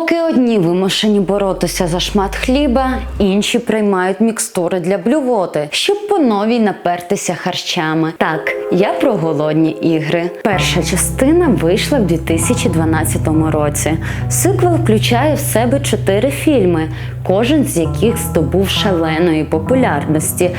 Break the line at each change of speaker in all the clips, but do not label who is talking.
Поки одні вимушені боротися за шмат хліба, інші приймають мікстури для блювоти, щоб по новій напертися харчами. Так, я про голодні ігри. Перша частина вийшла в 2012 році. Сиквел включає в себе чотири фільми, кожен з яких здобув шаленої популярності.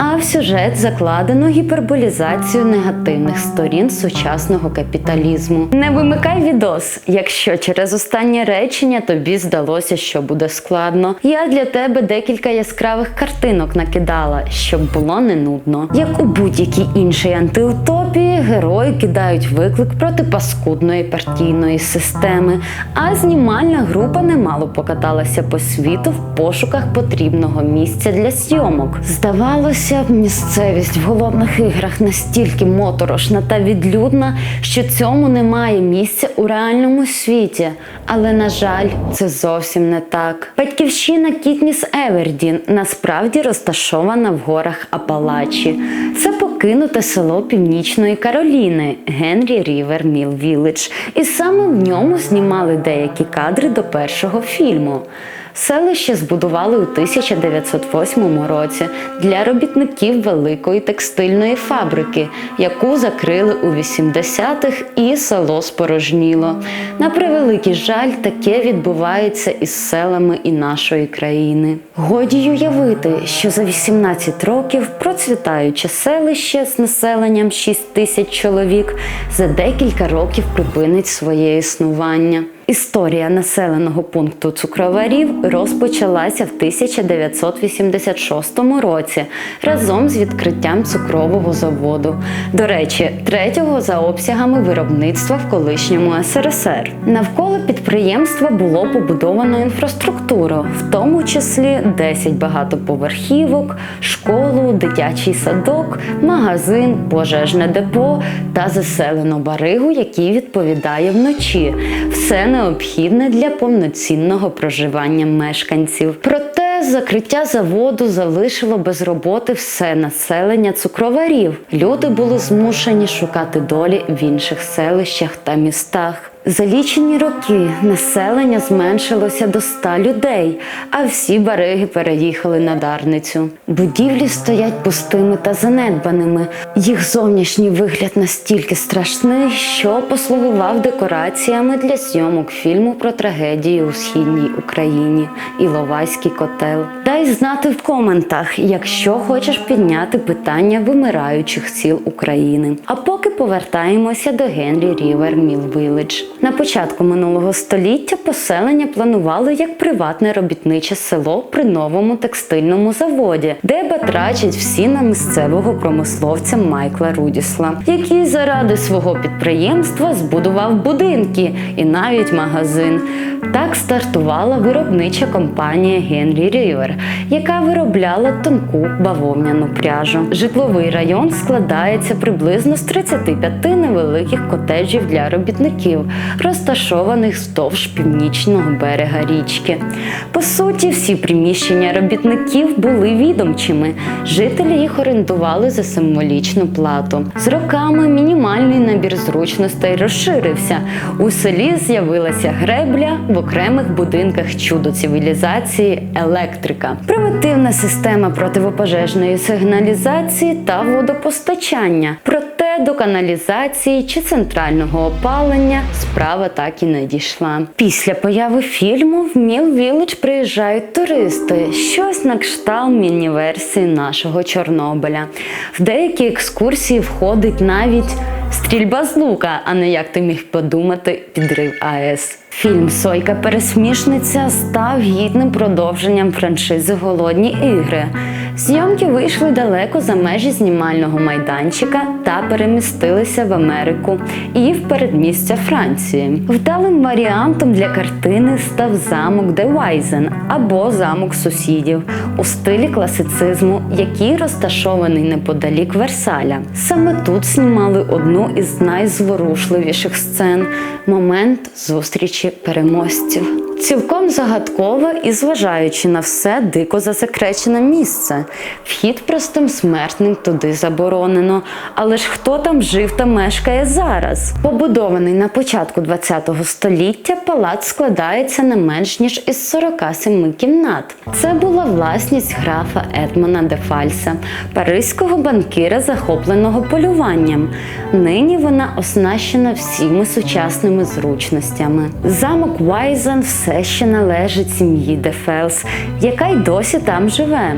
А в сюжет закладено гіперболізацію негативних сторін сучасного капіталізму. Не вимикай відос, якщо через останнє речення тобі здалося, що буде складно. Я для тебе декілька яскравих картинок накидала, щоб було не нудно. Як у будь-якій іншій антиутопії, герої кидають виклик проти паскудної партійної системи. А знімальна група немало покаталася по світу в пошуках потрібного місця для зйомок. Здавалося б, місцевість в голодних іграх настільки моторошна та відлюдна, що цьому немає місця у реальному світі. Але на жаль, це зовсім не так. Батьківщина Кітніс Евердін насправді розташована в горах Апалачі. Це покинуте село Північної Кароліни Генрі Рівер Міл Вілледж. І саме в ньому знімали деякі кадри до першого фільму. Селище збудували у 1908 році для робітників великої текстильної фабрики, яку закрили у 80-х і село спорожніло. На превеликий жаль, таке відбувається із селами і нашої країни. Годі уявити, що за 18 років процвітаюче селище з населенням 6 тисяч чоловік за декілька років припинить своє існування. Історія населеного пункту цукроварів розпочалася в 1986 році разом з відкриттям цукрового заводу. До речі, третього за обсягами виробництва в колишньому СРСР. Навколо підприємства було побудовано інфраструктуру, в тому числі 10 багатоповерхівок, школу, дитячий садок, магазин, пожежне депо та заселену баригу, який відповідає вночі. Все необхідне для повноцінного проживання мешканців. Проте закриття заводу залишило без роботи все населення цукроварів. Люди були змушені шукати долі в інших селищах та містах. За лічені роки населення зменшилося до 100 людей, а всі бариги переїхали на Дарницю. Будівлі стоять пустими та занедбаними. Їх зовнішній вигляд настільки страшний, що послугував декораціями для зйомок фільму про трагедію у східній Україні Іловайський котел. Дай знати в коментах, якщо хочеш підняти питання вимираючих сіл України. А поки повертаємося до Генрі Рівер Міл Вілледж. На початку минулого століття поселення планували як приватне робітниче село при новому текстильному заводі, де батрачать всі на місцевого промисловця Майкла Рудісла, який заради свого підприємства збудував будинки і навіть магазин. Так стартувала виробнича компанія Генрі Рівер, яка виробляла тонку бавовняну пряжу. Житловий район складається приблизно з 35 невеликих котеджів для робітників, розташованих вздовж північного берега річки. По суті, всі приміщення робітників були відомчими. Жителі їх орендували за символічну плату. З роками мінімальний набір зручностей розширився. У селі з'явилася гребля, в окремих будинках чудо цивілізації електрика, примітивна система противопожежної сигналізації та водопостачання. До каналізації чи центрального опалення справа так і не дійшла. Після появи фільму в Міл Вілледж приїжджають туристи, щось на кшталт міні-версії нашого Чорнобиля. В деякі екскурсії входить навіть стрільба з лука, а не як ти міг подумати, підрив АЕС. Фільм Сойка Пересмішниця став гідним продовженням франшизи Голодні ігри. Зйомки вийшли далеко за межі знімального майданчика та перемістилися в Америку і в передмістя Франції. Вдалим варіантом для картини став замок Де Вайзен або замок сусідів у стилі класицизму, який розташований неподалік Версаля. Саме тут знімали одну із найзворушливіших сцен момент зустрічі переможців. Цілком загадкове і зважаючи на все дико засекречене місце. Вхід простим смертним туди заборонено. Але ж хто там жив та мешкає зараз? Побудований на початку ХХ століття, палац складається не менш ніж із 47 кімнат. Це була власність графа Едмона де Фальса, паризького банкіра, захопленого полюванням. Нині вона оснащена всіми сучасними зручностями. Замок Вайзен все ще належить сім'ї Дефелс, яка й досі там живе.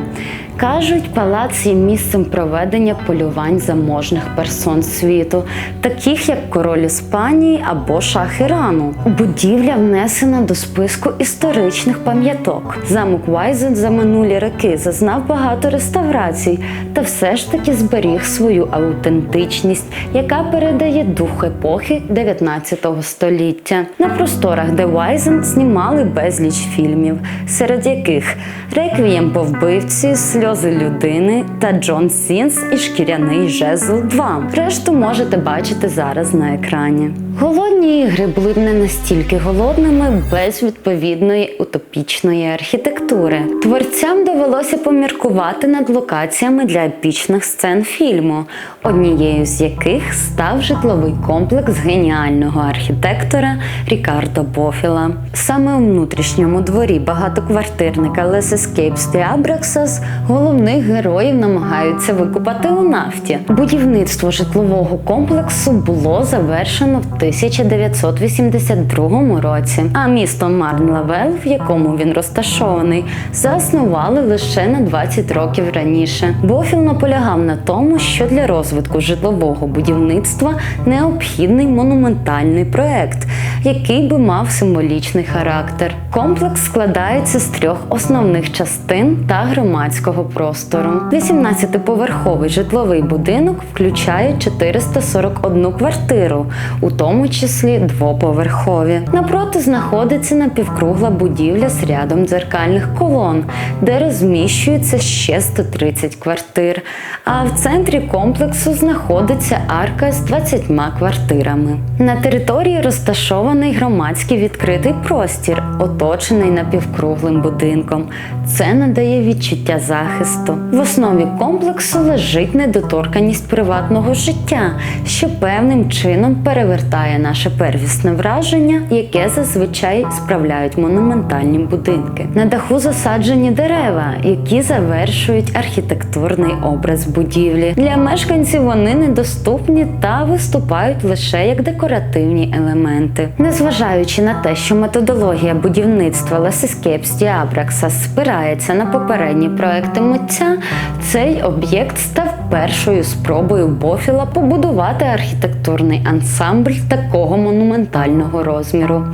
Кажуть, палац є місцем проведення полювань заможних персон світу, таких як король Іспанії або шах Ірану. Будівля внесена до списку історичних пам'яток. Замок Вайзен за минулі роки зазнав багато реставрацій, та все ж таки зберіг свою аутентичність, яка передає дух епохи 19 століття. На просторах де Вайзен знімали безліч фільмів, серед яких Реквієм по вбивці, сльози людини та Джон Сінс і шкіряний жезл 2. Решту можете бачити зараз на екрані. Голодні ігри були б не настільки голодними без відповідної утопічної архітектури. Творцям довелося поміркувати над локаціями для епічних сцен фільму, однією з яких став житловий комплекс геніального архітектора Рікардо Бофіла. Саме у внутрішньому дворі багатоквартирника Les Escapes de Abraxas головних героїв намагаються викупати у нафті. Будівництво житлового комплексу було завершено в 1982 році, а місто Марн-Лавел, в якому він розташований, заснували лише на 20 років раніше. Бофіл наполягав на тому, що для розвитку житлового будівництва необхідний монументальний проект, який би мав символічний характер. Комплекс складається з трьох основних частин та громадського простору. 18-поверховий житловий будинок включає 441 квартиру, у тому числі двоповерхові. Напроти знаходиться напівкругла будівля з рядом дзеркальних колон, де розміщується ще 130 квартир. А в центрі комплексу знаходиться арка з 20 квартирами. На території розташований громадський відкритий простір, оточений напівкруглим будинком. Це надає відчуття захисту. В основі комплексу лежить недоторканість приватного життя, що певним чином перевертає наше первісне враження, яке зазвичай справляють монументальні будинки. На даху засаджені дерева, які завершують архітектурний образ будівлі. Для мешканців вони недоступні та виступають лише як декоративні елементи. Незважаючи на те, що методологія будівництва Лесискепс Діабракса спирається на попередні проекти митця, цей об'єкт став першою спробою Бофіла побудувати архітектурний ансамбль такого монументального розміру.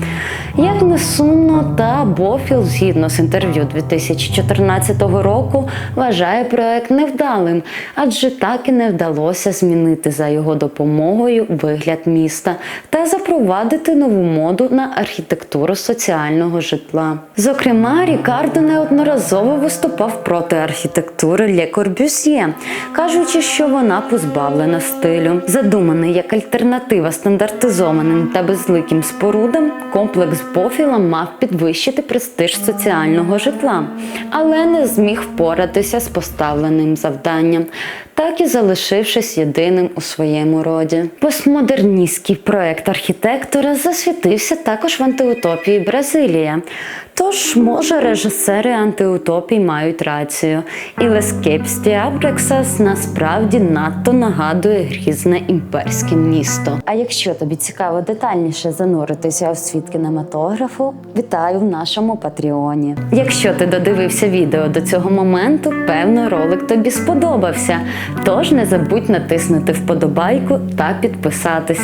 Як не сумно, та Бофіл, згідно з інтерв'ю 2014 року, вважає проект невдалим, адже так і не вдалося змінити за його допомогою вигляд міста та запровадити нову моду на архітектуру соціального житла. Зокрема, Рікардо неодноразово виступав проти архітектури Ле Корбюсьє, кажучи, що вона позбавлена стилю. Задуманий як альтернатива стандартизованим та безликим спорудам, комплекс Бофіла мав підвищити престиж соціального житла, але не зміг впоратися з поставленим завданням, так і залишившись єдиним у своєму роді. Постмодерністський проект архітектора засвітився також в антиутопії Бразилія. Тож, може, режисери антиутопій мають рацію, і Лескепс Діабрексас насправді надто нагадує грізне імперське місто. А якщо тобі цікаво детальніше зануритися у світ кінематографу, вітаю в нашому патреоні. Якщо ти додивився відео до цього моменту, певно, ролик тобі сподобався. Тож не забудь натиснути вподобайку та підписатися.